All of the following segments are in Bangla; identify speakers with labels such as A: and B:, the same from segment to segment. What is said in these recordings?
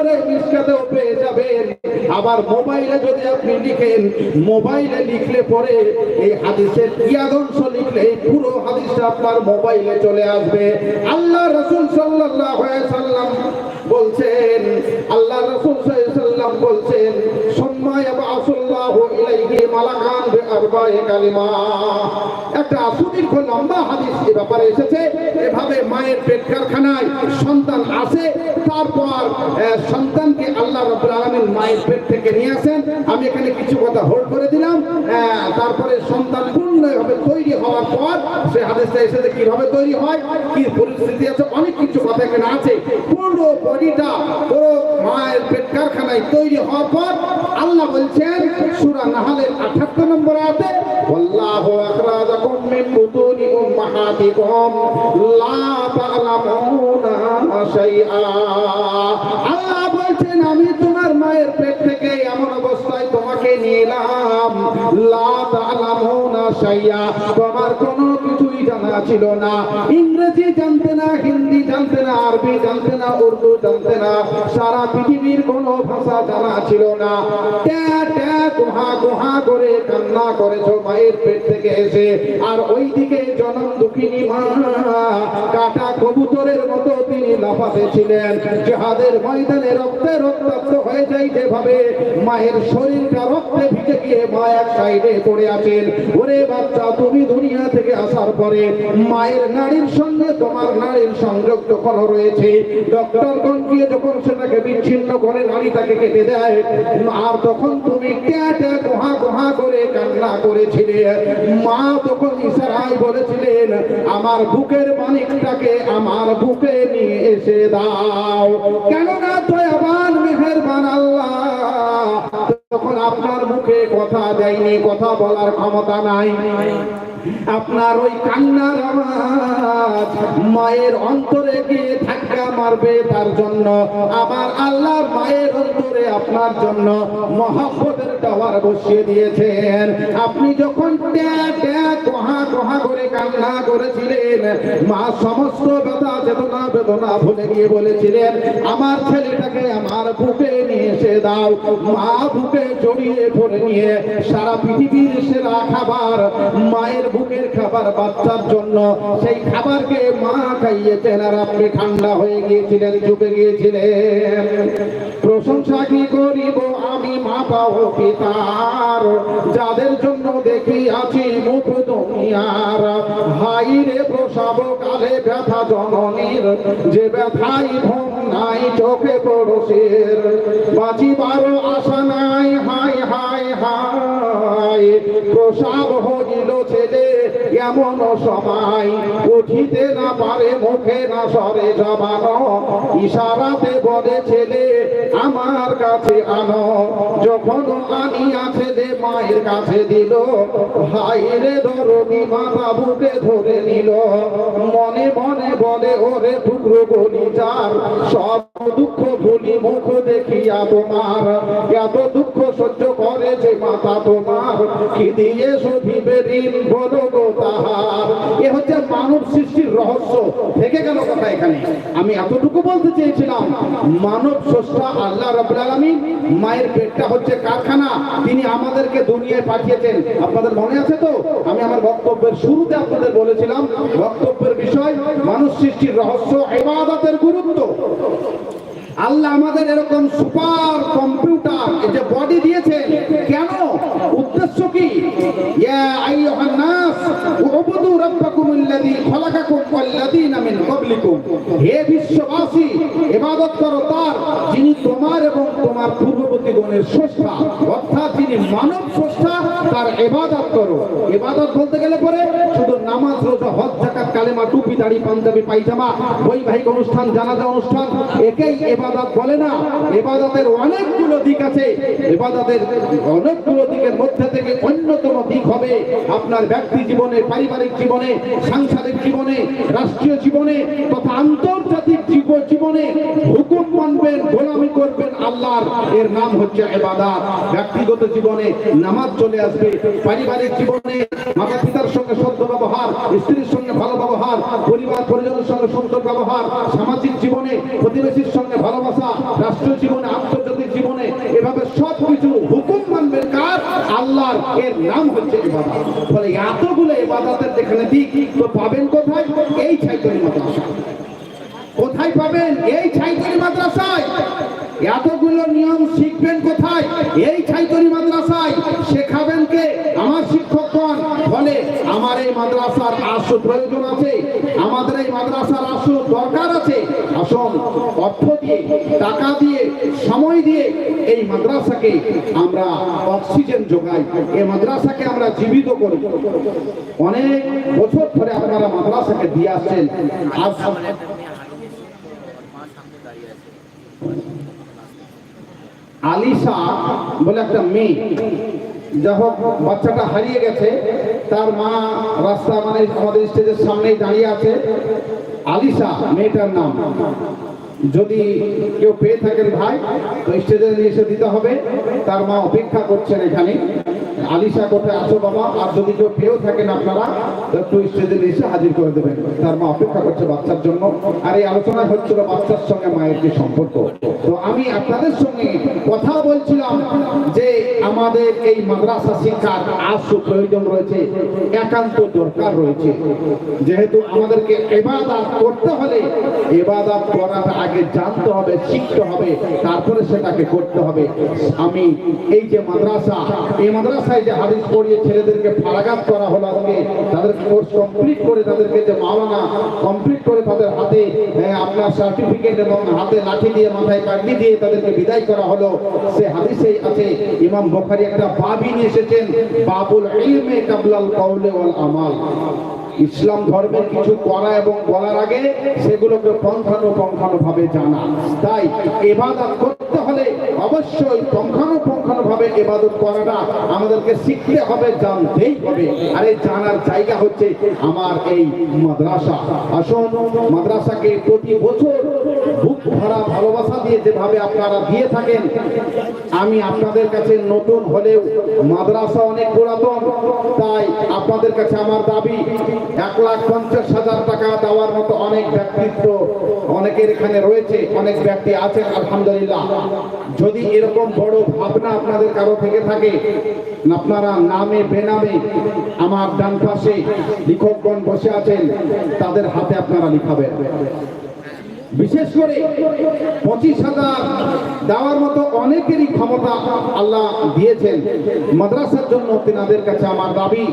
A: ধরে মিসকাতেও পেয়ে যাবেন। আবার মোবাইলে যদি আপনি লিখেন, মোবাইলে লিখলে পরে এই হাদিসের ইয়াদংশ লিখলে পুরো হাদিসটা আপনার মোবাইলে চলে আসবে। আল্লাহ রসুল আলাইহি সাল্লাম বলছেন, আল্লাহ রসুল সাল্লাম বলছেন, সম্মায় বাসুল্লাহু ইলাইহি মালাকান আমি এখানে কিছু কথা হোল্ড করে দিলাম। তারপরে সন্তান পূর্ণভাবে তৈরি হওয়ার পর সে হাদিসটা এসেছে কীভাবে তৈরি হয়, কি পরিস্থিতি আছে, অনেক কিছু কথা এখানে আছে। পুরো বডিটা পুরো মায়ের পেট কারখানায় তৈরি হওয়ার পর আল্লাহ বলছেন, সূরা নাহলের 78 নম্বর আয়াতে ওয়াল্লাহু আখরাজাকুম মিন আল্লাহ বলছেন, আমি তোমার মায়ের পেট থেকে এমন অবস্থায় তোমাকে নিয়ে এলাম লা তা'লামুনা শাইআ তোমার কোনো কিছুই জানা ছিল না। ইংরেজি জানতে না, হিন্দি জানতে না, আরবি জানতে না, উর্দু জানতে না, সারা পৃথিবীর কোনো ভাষা জানা ছিল না। কুহা কুহা করে কান্না করেছ মায়ের পেট থেকে এসে। আর ওইদিকে জনম দুঃখিনী মা কাটা কবুতরের মতো তিনি লাফাতে ছিলেন। ময়দানে রক্তে রক্তাক্ত হয়ে যেভাবে। মায়ের শরীরটা রক্তে ভিজে গিয়ে মা এক সাইডে পড়ে আছেন। ওরে বাচ্চা তুমি দুনিয়া থেকে আসার পরে মায়ের নারীর সঙ্গে তোমার নারীর সংযোগ যখন রয়েছে। ডক্টরগণ গিয়ে যখন সেটাকে বিচ্ছিন্ন করে নারীটাকে কেটে দেয়, আর তখন তুমি কোহা কোহা করে কান্না করেছিলে। মা তখন ইশারায় বলেছিলেন, আমার বুকের মানিকটাকে আমার বুকে নিয়ে এসে দাও। কেননা দয়াবান, মেহেরবান আল্লাহ তখন আপনার মুখে কথা দেয়নি, কথা বলার ক্ষমতা নাই। আপনার ওই কান্নার আওয়াজ মায়ের অন্তরে গিয়ে ধাক্কা মারবে তার জন্য। আমার আল্লাহ মায়ের অন্তরে আপনার জন্য মহাব্বতের টাওয়ার বসিয়ে দিয়েছেন। আপনি যখন কহা কহা করে কান্না করেছিলেন, মা সমস্ত ব্যথা, চেতনা বেদনা ভুলে গিয়ে বলেছিলেন, আমার ছেলেটাকে আমার বুকে নিয়ে এসে দাও, মা বুকে জড়িয়ে ধরে নিয়ে সারা পৃথিবীর সেরা খাবার, মায়ের বুকের খাবার বাচ্চার জন্য। সেই খাবারকে মা খাইয়েছেন আর আপনি ঠান্ডা হয়ে গিয়েছিলেন, চুপে গিয়েছিলেন। প্রশংসা কি করিব আমি মা পাও পিতার? যাদের জন্য দেখি আছি মুখ দুনিয়ার। হাই রে প্রসব কালে ব্যথা জননীর, যে ব্যথাই ঘুম নাই চোখে পড়োশের। বাঁচিবার আশা নাই হায় হায় হায় প্রসাব এমন সময় উঠিতে না পারে, মুখে না সরে জমানো ইশারাতে বলে ছেলে, আমার কাছে আনো। যখন আনিয়া ছেলে মায়ের কাছে দিল। ভাই রে ধরনি মা, বাবুকে ধরে নিল। মনে মনে বলে, ওরে টুকরো বলি যার সব দুঃখ ভুলি মুখ দেখিয়া তোমার। এত দুঃখ সহ্য করে যে মাতা তোমার। কি দিয়ে শোধিবে ঋণ বলো গো এ হচ্ছে মানব সৃষ্টির রহস্য। থেকে গেল কথা এখানে। আমি এতটুকু বলতে চেয়েছিলাম, মানব স্রষ্টা আল্লাহ আলামিন, মায়ের পেটটা হচ্ছে কারখানা। তিনি আমাদেরকে দুনিয়ায় পাঠিয়েছেন। আপনাদের মনে আছে তো? আমি আমার বক্তব্যের শুরুতে আপনাদের বলেছিলাম, বক্তব্যের বিষয় মানুষ সৃষ্টির রহস্য, ইবাদতের গুরুত্ব। আল্লাহ আমাদের এরকম সুপার কম্পিউটার যে বডি দিয়েছেন, কেন? উদ্দেশ্য কি? ইয়া আইয়ুহান হে বিশ্ববাসী, ইবাদত করো তার যিনি তোমার এবং তোমার পূর্ববর্তী গণের স্রষ্টা। অর্থাৎ যিনি মানব স্রষ্টা, তার ইবাদত করো। ইবাদত বলতে গেলে পরে শুধু নামাজ, রোজা, হজ টুপি, দাড়ি, পাঞ্জাবি, পায়জামা, বৈবাহিক অনুষ্ঠান, জানাজা অনুষ্ঠান, একেই ইবাদত বলে না। ইবাদতের অনেকগুলো দিক আছে। ইবাদতের অনেকগুলো দিকের মধ্যে থেকে অন্যতম দিক হবে আপনার ব্যক্তি জীবনে পারিবারিক জীবনে, সাংসারিক জীবনে, রাষ্ট্রীয় জীবনে তথা আন্তর্জাতিক জীবনে হুকুম মানবেন, গোলামি করবেন আল্লাহর। এর নাম হচ্ছে ইবাদত। ব্যক্তিগত জীবনে নামাজ চলে আসবে, পারিবারিক জীবনে মাতা পিতার সঙ্গে সদ্য ব্যবহার, স্ত্রীর সঙ্গে ভালো ব্যবহার, পরিবার পরিজনের সঙ্গে সুন্দর ব্যবহার, সামাজিক জীবনে প্রতিবেশীর সঙ্গে ভালোবাসা, রাষ্ট্রীয় জীবনে, আন্তর্জাতিক জীবনে এভাবে সব কিছু আল্লাহর এর নাম হচ্ছে ইবাদত। ফলে এতগুলো ইবাদতের যেখানে দিক, তো পাবেন কোথায়? এই ছাইতনি মাদ্রাসা কোথায় পাবেন? এই ছাইতনি মাদ্রাসায়। এতগুলো নিয়ম শিখবেন কোথায়? এই ছাইতনি মাদ্রাসায়। শেখাবেন কে? আমার শিক্ষক শিক্ষকগণ। বলে আমার এই মাদ্রাসার আসু প্রয়োজন আছে, আমাদের এই মাদ্রাসার আসু দরকার আছে। আসুন অর্থ দিয়ে, টাকা দিয়ে, সময় দিয়ে এই মাদ্রাসাকে আমরা অক্সিজেন যোগাই, এই মাদ্রাসাকে আমরা জীবিত করি। অনেক বছর ধরে আপনারা মাদ্রাসাকে দিয়ে আসছেন। আজ আলিশা বলে একটা মেয়ে যা হোক, বাচ্চাটা হারিয়ে গেছে। তার মা রাস্তা মানে আমাদের স্টেজের সামনেই দাঁড়িয়ে আছে। আলিশা, মেয়েটার নাম। যদি কেউ পেয়ে থাকেন ভাই, তো স্টেজে নিয়ে এসে দিতে হবে। তার মা অপেক্ষা করছেন এখানে। আলিশা কোথায় আছো বাবা? আর যদি কেউ পেয়েও থাকেন আপনারা একটু স্টেজে নিয়ে এসে হাজির করে দেবেন। তার মা অপেক্ষা করছে বাচ্চার জন্য। আর এই আলোচনা হচ্ছিল বাচ্চার সঙ্গে মায়ের কি সম্পর্ক। তো আমি আপনাদের সঙ্গে কথা বলছিলাম যে আমাদের এই মাদ্রাসা শিক্ষার আসু প্রয়োজন রয়েছে, একান্ত দরকার রয়েছে। যেহেতু আমাদেরকে এবাদাত করতে হলে, এবাদাত করার আগে জানতে হবে, শিখতে হবে, তারপরে সেটাকে করতে হবে। আমি এই যে মাদ্রাসা, এই মাদ্রাসায় যে হাদিস পড়িয়ে ছেলেদেরকে ফারাগাত করা হলো আজকে, তাদের কোর্স কমপ্লিট করে তাদেরকে যে মাওলানা কমপ্লিট করে তাদের হাতে আপনার সার্টিফিকেট এবং হাতে লাঠি দিয়ে মাথায় কাটলি দিয়ে তাদেরকে বিদায় করা হলো। সে হাদিসেই আছে, ইমাম বখারি একটা বাবি নিয়ে এসেছেন, বাবুল ইলমে কাবলাল কওলে ওয়াল আমাল। ইসলাম ধর্মের কিছু করা এবং বলার আগে সেগুলোকে পঙ্খানুপঙ্খানুভাবে জানা। তাই এবাদত করতে হলে অবশ্যই পঙ্খানুপঙ্খানু ভাবে এবাদত করাটা আমাদেরকে শিখতে হবে, জানতেই হবে। আর এই জানার জায়গা হচ্ছে আমার এই মাদ্রাসা। আসুন, মাদ্রাসাকে প্রতি বছর বুক ভরা ভালোবাসা দিয়ে যেভাবে আপনারা দিয়ে থাকেন, আমি আপনাদের কাছে নতুন হলেও মাদ্রাসা অনেক পুরাতন, তাই আপনাদের কাছে আমার দাবি, এক লাখ পঞ্চাশ হাজার টাকা দেওয়ার মতো অনেক ব্যক্তিত্ব অনেকের এখানে রয়েছে, অনেক ব্যক্তি আছেন, আলহামদুলিল্লাহ। যদি এরকম বড় ভাবনা আপনাদের কারও থেকে থাকে, আপনারা নামে, বেনামে আমার ডান পাশে লিখকগণ বসে আছেন, তাদের হাতে আপনারা লিখাবেন। বিশেষ করে পঁচিশ হাজার দেওয়ার মতো অনেকেরই ক্ষমতা আল্লাহ দিয়েছেন। মাদ্রাসার জন্য তেনাদের কাছে আমার দাবি।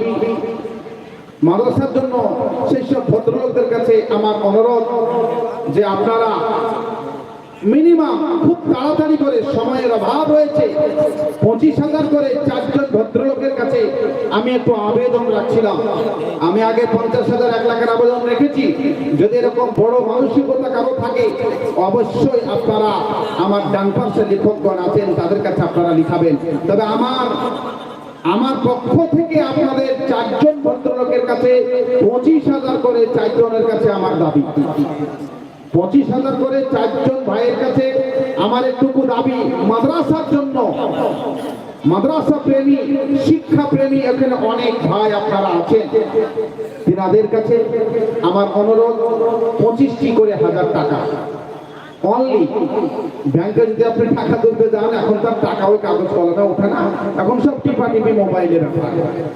A: মাদ্রাসার জন্য সেই সব ভদ্রলোকদের কাছে আমার অনুরোধ যে আপনারা মিনিমাম খুব তাড়াতাড়ি করে সময়ের অভাব রয়েছে। পঁচিশ হাজার করে চারজন ভদ্রলোকের কাছে আমি একটু আবেদন রাখছিলাম। আমি আগে পঞ্চাশ হাজার, এক লাখের আবেদন রেখেছি। যদি এরকম বড় মানসিকতা কারও থাকে, অবশ্যই আপনারা আমার ডান পাশে লেখকগণ আছেন, তাদের কাছে আপনারা লিখাবেন। তবে আমার আমার পক্ষ থেকে আপনাদের চারজন ভদ্রলোকের কাছে পঁচিশ হাজার করে চারজনের কাছে আমার দাবি। পঁচিশ হাজার করে চারজন ভাইয়ের কাছে আমার একটুকু দাবি, মাদ্রাসার জন্য। মাদ্রাসা প্রেমী, শিক্ষা প্রেমী এখানে অনেক ভাই আপনারা আছেন। তিনাদের কাছে আমার অনুরোধ, পঁচিশটি করে হাজার টাকা। অনলি ব্যাংকে যদি আপনি টাকা তুলতে যান, এখন তার টাকা ওই কাগজ কলমে ওঠে না। এখন সব টিপা টিপি মোবাইলে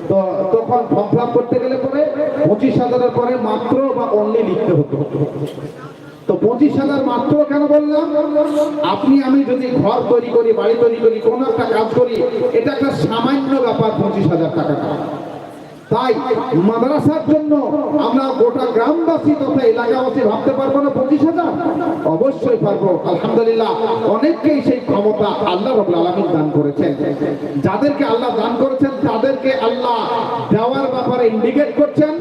A: তো তখন ফর্ম ফিল করতে গেলে পরে পঁচিশ হাজারের পরে মাত্র বা অনলি লিখতে হতো। তো পঁচিশ হাজার মাত্র কেন বললাম? আপনি, আমি যদি ঘর তৈরি করি, বাড়ি তৈরি করি, কোনো একটা কাজ করি, এটা একটা সামান্য ব্যাপার, পঁচিশ হাজার টাকাটা। তাই মাদ্রাসার জন্য আমরা গোটা গ্রামবাসী তথা এলাকাবাসী ভাবতে পারব না পঁচিশ হাজার? অবশ্যই পারব। আলহামদুলিল্লাহ, অনেককেই সেই ক্ষমতা আল্লাহ রবুল আলমিন দান করেছেন। যাদেরকে আল্লাহ দান করেছেন, তাদেরকে আল্লাহ দেওয়ার ব্যাপারে ইন্ডিকেট করছেন।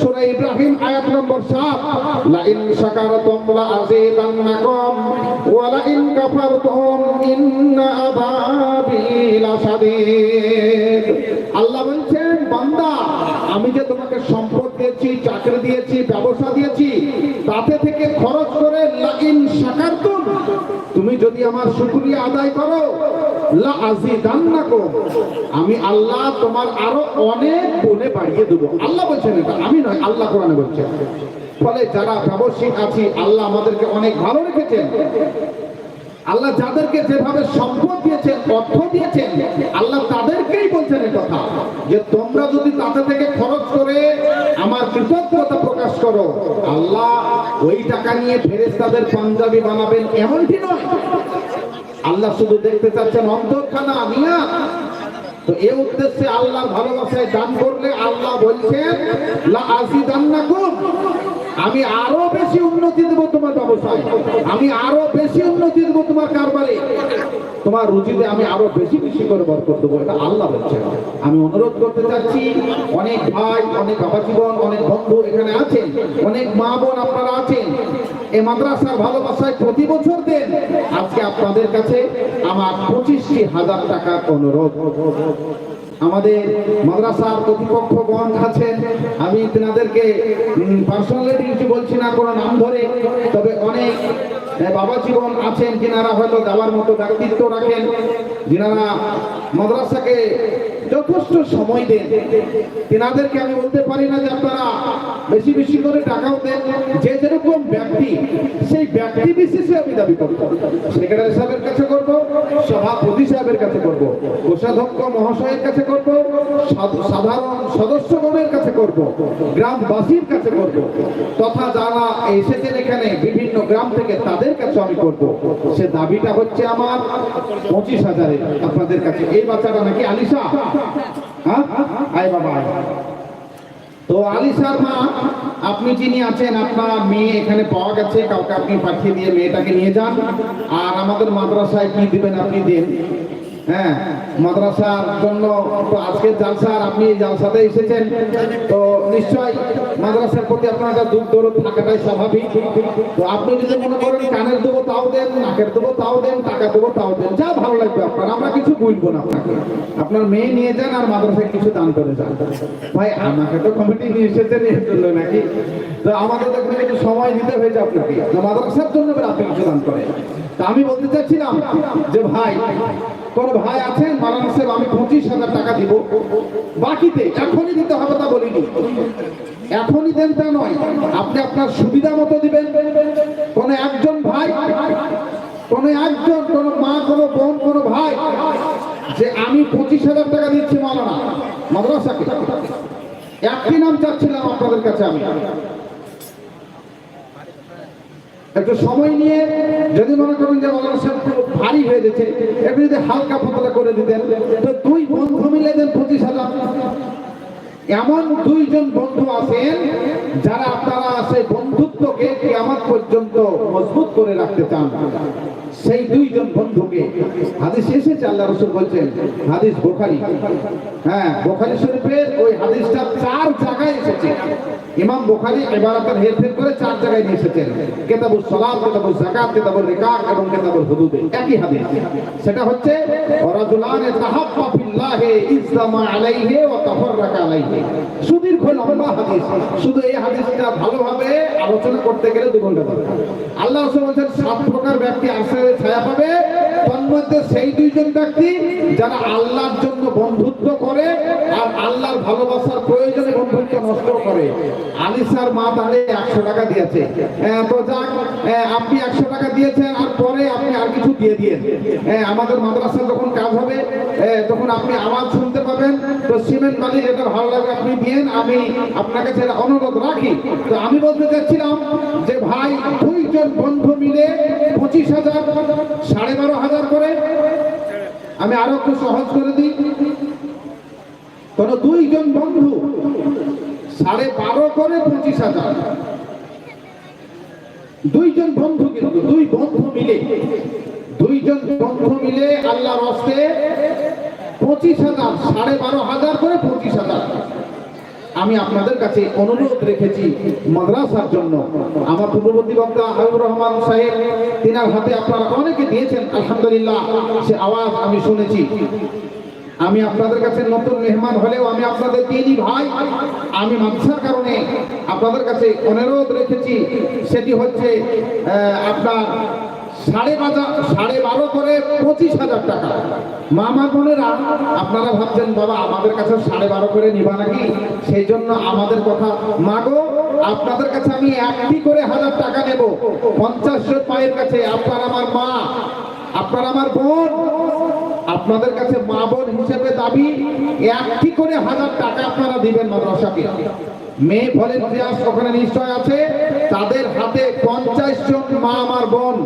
A: সূরা ইব্রাহিম আয়াত নম্বর 7 লা ইন শাকারতুম লা আযীদান্নাকুম ওয়া লা ইন কাফারতুম ইন্না আযাবি লাশাদীদ। আল্লাহ বান্দা আমি যে তোমাকে সম্পদ দিয়েছি, চাকরি দিয়েছি, ব্যবসা দিয়েছি, তাতে থেকে খরচ করে লা ইন তুমি যদি আমার শুকরিয়া আদায় করো আমি আল্লাহ তোমার আরও অনেক গুণে বাড়িয়ে দেবো। আল্লাহ বলছেন এটা, আমি নয়, আল্লাহ কোরআনে বলছেন। ফলে যারা ব্যবসায়িক আছি, আল্লাহ আমাদেরকে অনেক ভালো রেখেছেন। আল্লাহ যাদেরকে যেভাবে সম্পদ দিয়েছেন, অর্থ দিয়েছেন, আল্লাহ তাদেরকেই বলছেন এই কথা যে তোমরা যদি তাতে থেকে খরচ করে আমার কৃতজ্ঞতা প্রকাশ করো, আল্লাহ ওই টাকা নিয়ে ফেরেস্তাদের পাঞ্জাবি বানাবেন এমনটি নয়। আল্লাহ শুধু দেখতে চাচ্ছেন অন্তরখানা নিয়া তো এ উদ্দেশ্যে আল্লাহ ভালোবাসায় দান করলে আল্লাহ বলছেন, লা আজিদান্নাকুম আমি আরও বেশি উন্নতি দেবো তোমার ব্যবসায়। আমি আরও বেশি উন্নতি দেবো তোমার কারবারে। তোমার রুচিতে আমি আরও বেশি বেশি করে বরকত দেবো, এটা আল্লাহ বলছেন আমি অনুরোধ করতে চাচ্ছি, অনেক ভাই, অনেক বাবা জীবন অনেক বন্ধু এখানে আছেন, অনেক মা বোন আপনারা আছেন, এই মাদ্রাসার ভালোবাসায় প্রতি বছর দেন। আজকে আপনাদের কাছে আমার পঁচিশটি হাজার টাকার অনুরোধ। আমাদের মাদ্রাসার কর্তৃপক্ষগণ আছেন আমি তেনাদেরকে পার্সোনালিটি কিছু বলছি না, কোনো নাম ধরে। তবে অনেক বাবা জীবন আছেন, যেনারা হয়তো দেওয়ার মতো ব্যক্তিত্ব রাখেন। যেনারা মাদ্রাসাকে যথেষ্ট সময় দেন। তেনাদেরকে আমি বলতে পারি না যে আপনারা বেশি বেশি করে টাকাও দেন। যে যেরকম ব্যক্তি, সেই ব্যক্তি বিশেষে আমি দাবি করব। সেক্রেটারি সাহেবের কাছে করব, সভাপতি সাহেবের কাছে করব, কোষাধ্যক্ষ মহাশয়ের কাছে করব, সাধ- সাধারণ সদস্যগণের কাছে করব, গ্রামবাসীর কাছে করব, তথা যারা এসেছেন এখানে বিভিন্ন গ্রাম থেকে তাদের কাছে আমি করব। সে দাবিটা হচ্ছে আমার পঁচিশ হাজারের আপনাদের কাছে। এই বাচ্চাটা নাকি আলিশা? আয় বাবা। আয় তো আলিশার মা আপনি যিনি আছেন, আপনার মেয়ে এখানে পাওয়া গেছে, কাউকে আপনি পাঠিয়ে দিয়ে মেয়েটাকে নিয়ে যান। আর আমাদের মাদ্রাসায় কি দিবেন আপনি দিন? হ্যাঁ মাদ্রাসার জন্য তো আজকের জালসার আপনি জালসাতে এসেছেন। তো নিশ্চয় মাদ্রাসার প্রতি আপনার একটা দুধ দরদ থাকাটাই স্বাভাবিক। তো আপনি যদি মনে করেন কানের দেবো তাও দেন, নাকের দেবো তাও দেন, টাকা দেবো তাও দেন, যা ভালো লাগবে আপনার, আমরা কিছু বলব না আপনাকে। আপনার মেয়ে নিয়ে যান আর মাদ্রাসায় কিছু দান করে যান। ভাই, আমাকে তো কমিটি নিয়ে এসেছেন এর জন্য নাকি? তো আমাদের তো একটু সময় দিতে হয়েছে আপনাকে। মাদ্রাসার জন্য আপনি কিছু দান করেন। তা আমি বলতে চাচ্ছিলাম যে ভাই কোন ভাই আছেন মারানা সাহেব, আমি পঁচিশ হাজার টাকা দিব। বাকিতে এখনই দিতে হবে তা বলিনি। এখনই দেন তা নয়। আপনি আপনার সুবিধা মতো দিবেন। কোন একজন ভাই, কোন একজন, কোন মা, কোন বোন, কোন ভাই, যে আমি পঁচিশ হাজার টাকা দিচ্ছি মালানা, মাদ্রাসাকে। একটি নাম চাচ্ছিলাম আপনাদের কাছে আমি। একটু সময় নিয়ে যদি মনে করেন যে মৌলানা সাহেব খুব ভারী হয়ে গেছে এমনি যদি হালকা পাতলা করে দিতেন, তো দুই বন্ধু মিলে দেন পঁচিশ হাজার। এমন দুইজন বন্ধু আছেন যারা আপনারা আছে বন্ধুত্বকে কেমন পর্যন্ত মজবুত করে রাখতে চান। সেই দুইজন বন্ধুকে হাদিস এসেছে, আল্লাহ রসুল বলছেন, হাদিস বোখারি। হ্যাঁ বোখারি শরীফের ওই হাদিসটা চার জায়গায় এসেছে। ইমাম বোখারি এবারাতের হেরফের করে চার জায়গায় নিয়ে এসেছেন। কেতাবুল সালাত কেতাবুল যাকাত কেতাবুল রিকাব এবং কেতাবুল হুদুদে একই হাদিস। সেটা হচ্ছে রাজুলান তাহাব্বা ফিল্লাহি ইসলামা আলাইহি ওয়া তাফাররাকা আলাইহি। সুদীর্ঘ লম্বা হাদিস। শুধু এই হাদিসটা ভালোভাবে আলোচনা করতে গেলে দু ঘণ্টা দরকার আল্লাহ বলেন সাত প্রকার ব্যক্তি আশ্রয়ে ছায়া পাবে। সেই দুইজন ব্যক্তি যারা আল্লাহর জন্য বন্ধুত্ব করে আর আল্লাহর ভালোবাসার প্রয়োজনে বন্ধুত্ব নষ্ট করে। আলিসার মা তাহলে একশো টাকা দিয়েছে। তো যাক আপনি একশো টাকা দিয়েছেন আর পরে আপনি আর কিছু দিয়ে দিয়েন। আমাদের মাদ্রাসার যখন কাজ হবে তখন আপনি আওয়াজ শুনতে পাবেন। তো সিমেন্ট বালি যেটা ভালো লাগে আপনি দিয়েন, আমি আপনাকে সেটা অনুরোধ রাখি। তো আমি বলতে চাচ্ছিলাম যে ভাই দুইজন বন্ধু মিলে পঁচিশ হাজার, সাড়ে বারো হাজার করে। আমি আরও একটু সহজ করে দিই। কোন দুইজন বন্ধু সাড়ে বারো করে পঁচিশ হাজার। দুইজন বন্ধু কিন্তু, দুই বন্ধু মিলে। দুইজন বন্ধু মিলে আল্লাহর হস্তে পঁচিশ হাজার, সাড়ে বারো হাজার করে পঁচিশ হাজার। আমি আপনাদের কাছে অনুরোধ রেখেছি মাদ্রাসার জন্য। আমার পূর্ববর্তী বক্তা হাবিবুর রহমান সাহেব, তিনার হাতে আপনারা অনেকে দিয়েছেন, আলহামদুলিল্লাহ, সে আওয়াজ আমি শুনেছি। আমি আপনাদের কাছে নতুন মেহমান হলেও আমি আপনাদের তিনই ভাই। আমি মাদ্রাসার কারণে আপনাদের কাছে অনুরোধ রেখেছি, সেটি হচ্ছে আপনার সাড়ে বাজা- সাড়ে বারো করে পঁচিশ হাজার টাকা। মামা বোনেরা, আপনারা ভাবছেন, বাবা, আমাদের কাছে সাড়ে বারো করে নিবা নাকি? সেই জন্য আমাদের কথা, মাগো, আপনাদের কাছে আমি একটি করে হাজার টাকা নেব। পঞ্চাশ মায়ের কাছে, আপনার আমার মা, আপনার আমার বোন, আপনাদের কাছে মা বোন হিসেবে দাবি, একটি করে হাজার টাকা আপনারা দিবেন মাদ্রাসাকে। মেয়ে ভলেন্টিয়ার্স ওখানে নিশ্চয় আছে। তাদের হাতে পঞ্চাশ জন মা আমার বোন।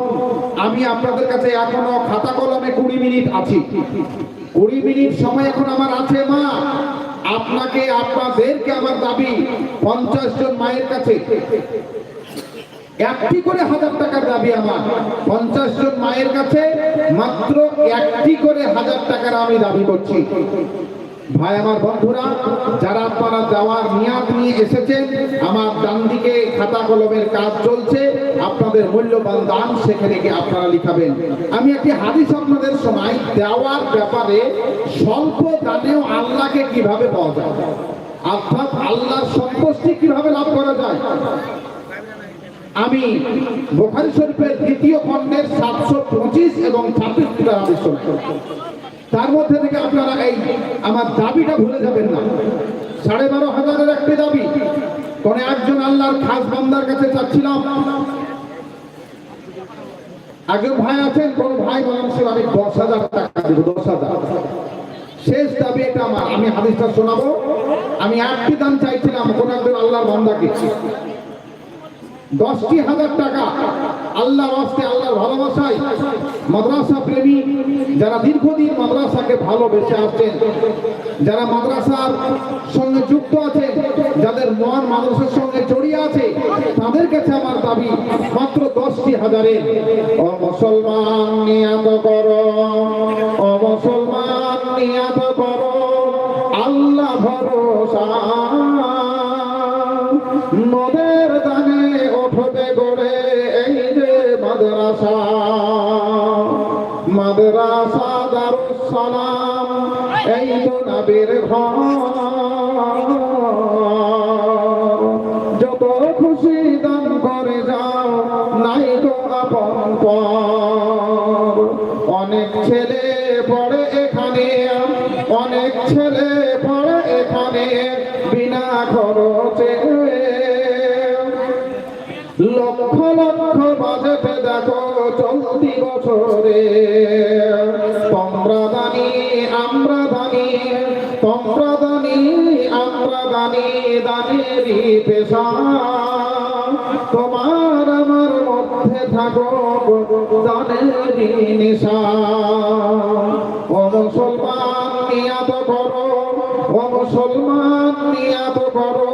A: আমি আপনাদের কাছে এখনও খাতা কলমে কুড়ি মিনিট আছি। কুড়ি মিনিট সময় এখন আমার আছে, মা। আপনাকে, আপনাদেরকে আমার দাবি, পঞ্চাশ জন মায়ের কাছে। একটি করে হাজার টাকার দাবি আমার। পঞ্চাশ জন মায়ের কাছে মাত্র একটি করে হাজার টাকার আমি দাবি করছি। ভাই, আমার বন্ধুরা, যারা আপনারা যাওয়ার নিয়াত নিয়ে এসেছেন, আমার ডান দিকে খাতা কলমের কাজ চলছে, আপনাদের মূল্যবান দান সেখানে গিয়ে আপনারা লিখাবেন। আমি একটি হাদিস আপনাদের সময় দেওয়ার ব্যাপারে স্বল্প দানেও আল্লাহকে কীভাবে পাওয়া যায়? অর্থাৎ আল্লাহর সন্তুষ্টি কীভাবে লাভ করা যায়? আমি বোখারি শরীফের দ্বিতীয় খণ্ডের সাতশো পঁচিশ এবং ছাব্বিশ টাকা আদেশ তার মধ্যে থেকে আপনারা এই আমার দাবিটা ভুলে যাবেন না। সাড়ে বারো হাজারের একটি দাবি, কোন একজন আল্লাহর খাস বান্দার কাছে চাচ্ছিলাম। আগে ভাই আছেন, কোন ভাই সে আমি দশ হাজার টাকা দেবো, দশ হাজার। শেষ দাবি এটা আমার। আমি হাদিসটা শোনাবো। আমি একটি দান চাইছিলাম, কোন একজন আল্লাহর বান্দাকে। দশটি হাজার টাকা আল্লাহ রাস্তে আল্লাহর ভালোবাসায় মাদ্রাসা প্রেমী যারা দীর্ঘদিন মাদ্রাসাকে ভালোবেসে আসছেন, যারা মাদ্রাসার সঙ্গে যুক্ত আছে যাদের মন মানুষের সঙ্গে জড়িয়ে আছে, তাদের কাছে আমার দাবি, মাত্র দশটি হাজারে মুসলমান নিয়াত করো। নবীর যত খুশি দান করে যাও, নাই তো আপন অনেক ছেলে পড়ে এখানে, অনেক ছেলে পড়ে এখানে, বিনা খরচে। লক্ষ লক্ষ বাজেটে দেখো, চলতি বছরে। আমরা দানি, তোমরা দানি আমরা দানি দানেরই পেশা। তোমার আমার মধ্যে থাকো দানেরই নিশা। ও মুসলমান, নিয়াত করো। ও মুসলমান, নিয়াত করো।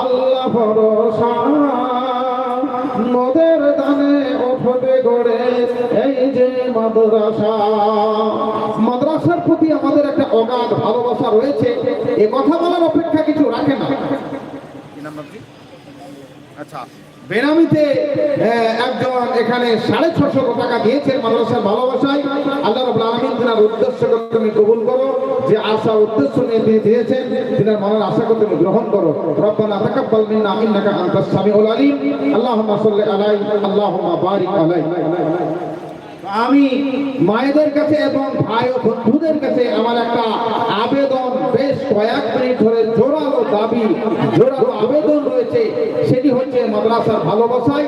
A: আল্লাহ ভরসা। নদের দানে ওঠবে গড়ে এই যে মাদ্রাসা। মাদ্রাসার প্রতি আমাদের একটা অগাধ ভালোবাসা রয়েছে। এ কথা বলার অপেক্ষা কিছু রাখে না।
B: আচ্ছা।
A: বেনামিতে একজন এখানে সাড়ে ছশো টাকা দিয়েছেন মাদ্রাসার ভালোবাসায়। আল্লাহ রব আলমিন উদ্দেশ্য তুমি কবুল করো। যে আশা উদ্দেশ্য নিয়ে তিনি দিয়েছেন তিনার মনের আশা করতে তুমি গ্রহণ করো। রব্বানা তাকাব্বাল মিন্না ইন্নাকা আনতাস সামিউল আলিম। আল্লাহুম্মা সাল্লি আলাই, আল্লাহুম্মা বারিক আলাই। আমি মায়েদের কাছে এবং ভাই ও বন্ধুদের কাছে আমার একটা আবেদন, বেশ কয়েক মিনিট ধরে জোরালো দাবি, জোরালো আবেদন রয়েছে। সেটি হচ্ছে মাদ্রাসার ভালোবাসায়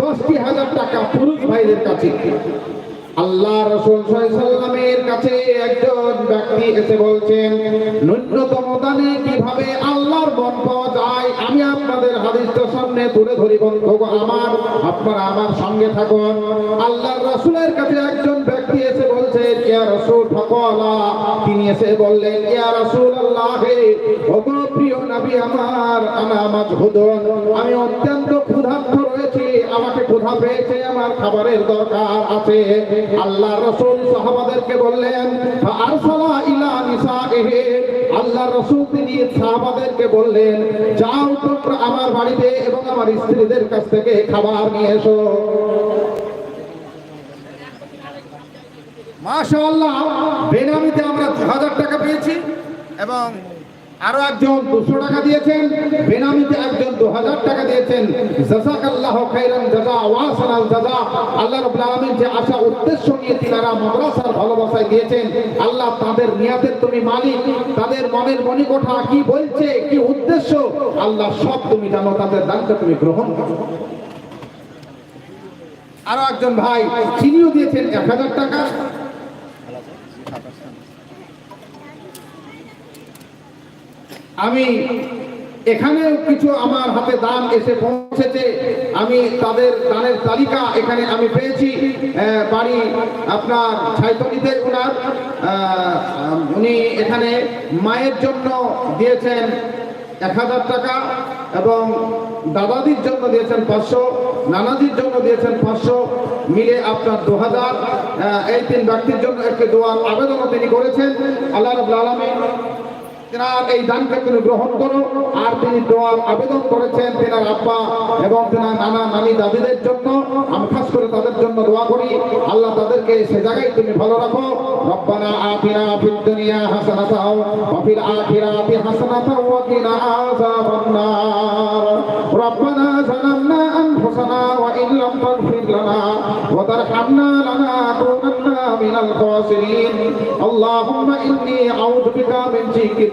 A: দশটি হাজার টাকা পুরুষ ভাইদের কাছে। আল্লাহ রসুল সাল্লামের কাছে একজন ব্যক্তি এসে বলছেন, ন্যূনতম দানে কীভাবে আল্লাহর মন পাওয়া যায়? আমি আপনাদের হাদিসটা সামনে তুলে ধরি বন্ধু আমার, আপনারা আমার সঙ্গে থাকুন। আল্লাহর রসুলের কাছে একজন ব্যক্তি এসে বলছেন, ইয়া রসুল ফকলা তিনি এসে বললেন, ইয়া রসুল আল্লাহ ওগো প্রিয় নবী আমার, আনা মাজহুদুন। আমি অত্যন্ত ক্ষুধার্ত রয়েছি, আমাকে ক্ষুধা পেয়েছে আমার খাবারের দরকার আছে। আল্লাহ রসুল সাহাবাদেরকে বললেন আল্লাহ রসুল তিনি সাহাবাদেরকে বললেন, যাও তোমরা আমার বাড়িতে এবং আমার স্ত্রীদের কাছ থেকে খাবার নিয়ে এসো। মাশাআল্লাহ, বেনামিতে আমরা হাজার টাকা পেয়েছি
B: এবং
A: আরও একজন দুশো টাকা দিয়েছেন, বেনামিতে একজন দু হাজার টাকা দিয়েছেন। আল্লাহ আলামিন যে আশা, উদ্দেশ্য নিয়ে ভালোবাসায় দিয়েছেন আল্লাহ তুমি মালিক, তাদের মনের কি কি উদ্দেশ্য, আল্লাহ সব তুমি তাদের গ্রহণ করো। আরও একজন ভাই তিনিও দিয়েছেন এক হাজার টাকা। আমি এখানে কিছু আমার হাতে দান এসে পৌঁছেছে। আমি তাদের দানের তালিকা এখানে আমি পেয়েছি। বাড়ি আপনার ছাইতলিতে ওনার উনি এখানে মায়ের জন্য দিয়েছেন এক হাজার টাকা এবং দাদাদির জন্য দিয়েছেন পাঁচশো, নানাদির জন্য দিয়েছেন পাঁচশো। মিলে আপনার দু হাজার এই তিন ব্যক্তির জন্য একটি দোয়ার আবেদনও তিনি করেছেন। আল্লাহ রবুল আলমী তেনার এই দানকে তুমি গ্রহণ করো। আর তিনি দোয়ার আবেদন করেছেন তেনার আব্বা এবং তেনার নানা নানি দাদিদের জন্য। আমি খাস করে তাদের জন্য দোয়া করি। আল্লাহ তাদেরকে সে জায়গায় তুমি ভালো রাখো। রব্বানা আফিনা ফিদ দুনিয়া হাসানাতাও ওয়া ফিল আখিরাতি হাসানাতাও ওয়া কিনা আযাবান নার রব্বানা জালামনা আনফুসানা ওয়া ইন লাম তাগফির লানা ওয়া তারহামনা লানাকুনান্না মিনাল খাসিরিন। আল্লাহুম্মা ইন্নী আউযু বিকা মিন জিকির।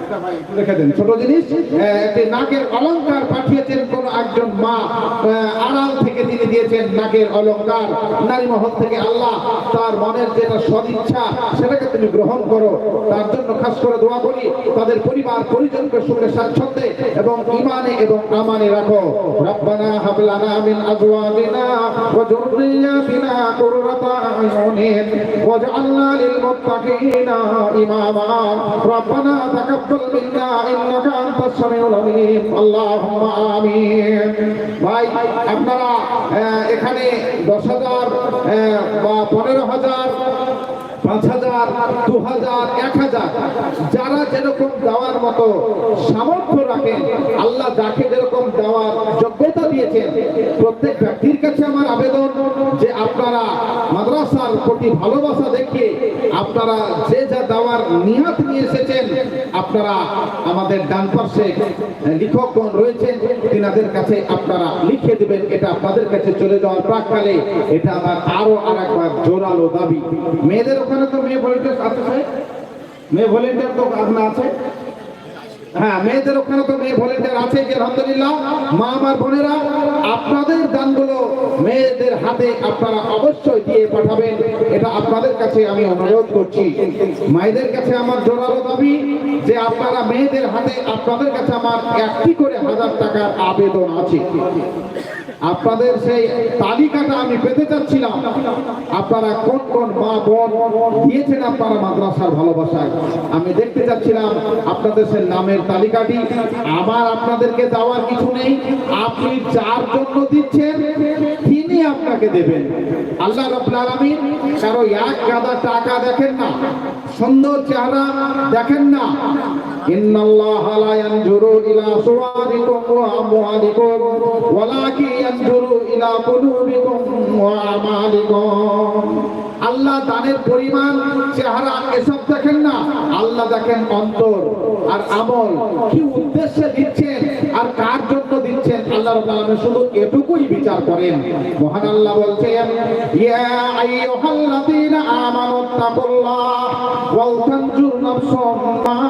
A: রেখে দেন। ছোট জিনিস একটি নাকের অলংকার পাঠিয়েছেন কোন একজন মা আড়াল থেকে তিনি দিয়েছেন নাকের অলংকার। নারী মহল থেকে আল্লাহ তার মনের যেটা সদিচ্ছা, সেটাকে তুমি গ্রহণ করো। তার জন্য খাস করে দোয়া করি, তাদের পরিবার পরিজনকে সুখে স্বাচ্ছন্দ্যে এবং ইমানে এবং আমানে রাখো। রব্বানা হাবলানা মিন আজওয়াজিনা ওয়া যুররিয়াতিনা কুররাতা আয়ুনিন ওয়াজআলনা লিল মুত্তাকিনা ইমামা রব্বানা তাকাব্বাল ভাই, আপনারা এখানে দশ হাজার বা পনেরো হাজার, পাঁচ হাজার, দু হাজার, এক হাজার, যারা যেরকম দেওয়ার মতো সামর্থ্য রাখেন, আল্লাহ যাকে যেরকম দেওয়ার যোগ্যতা দিয়েছেন, প্রত্যেক ব্যক্তির কাছে আমার আবেদন যে আপনারা মাদ্রাসার প্রতি ভালোবাসা দেখিয়ে আপনারা যে যা দেওয়ার নিহাত নিয়ে এসেছেন, আপনারা আমাদের ডান পাশে লিখকগণ রয়েছেন, তিনাদের কাছে আপনারা লিখে দেবেন, এটা আপনাদের কাছে চলে যাওয়ার প্রাককালে, এটা আমার আরও আর একবার জোরালো দাবি। মেয়েদের ওখানে তো মেয়ে ভলেন্টিয়ার আছে মেয়ে ভলেন্টিয়ার তো আপনার আছে? হ্যাঁ মেয়েদের ওখানে তো অবশ্যই পাঠাবেন। এটা আপনাদের কাছে আমি অনুরোধ করছি। মায়েদের কাছে আমার যে আপনারা মেয়েদের হাতে আপনাদের কাছে আমার করে হাজার টাকার আবেদন আছে। আপনাদের সেই তালিকাটা আমি পেতে চাচ্ছিলাম। আপনারা কোন কোন মা বোন দিয়েছেন আপনারা মাদ্রাসার ভালোবাসায়? আমি দেখতে চাচ্ছিলাম আপনাদের সেই নামের তালিকাটি। আমার আপনাদেরকে দেওয়ার কিছু নেই। আপনি যার জন্য দিচ্ছেন, তিনি আপনাকে দেবেন। আল্লাহ রাব্বুল আলামিন কারও এক গাদা টাকা দেখেন না, সুন্দর চেহারা দেখেন না। আমালিকুম। আল্লাহ দানের পরিমাণ, চেহারা, এসব দেখেন না। আল্লাহ দেখেন অন্তর আর আমল। কি উদ্দেশ্যে দিচ্ছেন আল্লাহ মহান আল্লাহ বলছেন, ইয়া আইয়ুহাল্লাযীনা আমানু তাকুল্লাহ ওয়াল তানজুর নাফসুম মা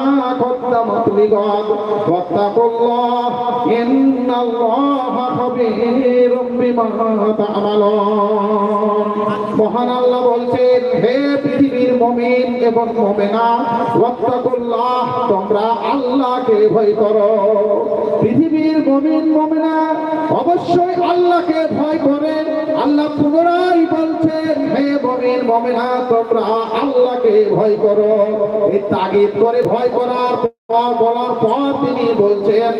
A: হে পৃথিবীর মুমিন এবং মুমিনা তোমরা আল্লাহকে ভয় করো। পৃথিবীর মমিন মমিনা অবশ্যই আল্লাহকে ভয় করে। আল্লাহ পুনরায় বলছে হে মমিন মমিনা তোমরা আল্লাহকে ভয় করো। এই তাগিদ করে ভয় করার পর, বলার পর তিনি বলছেন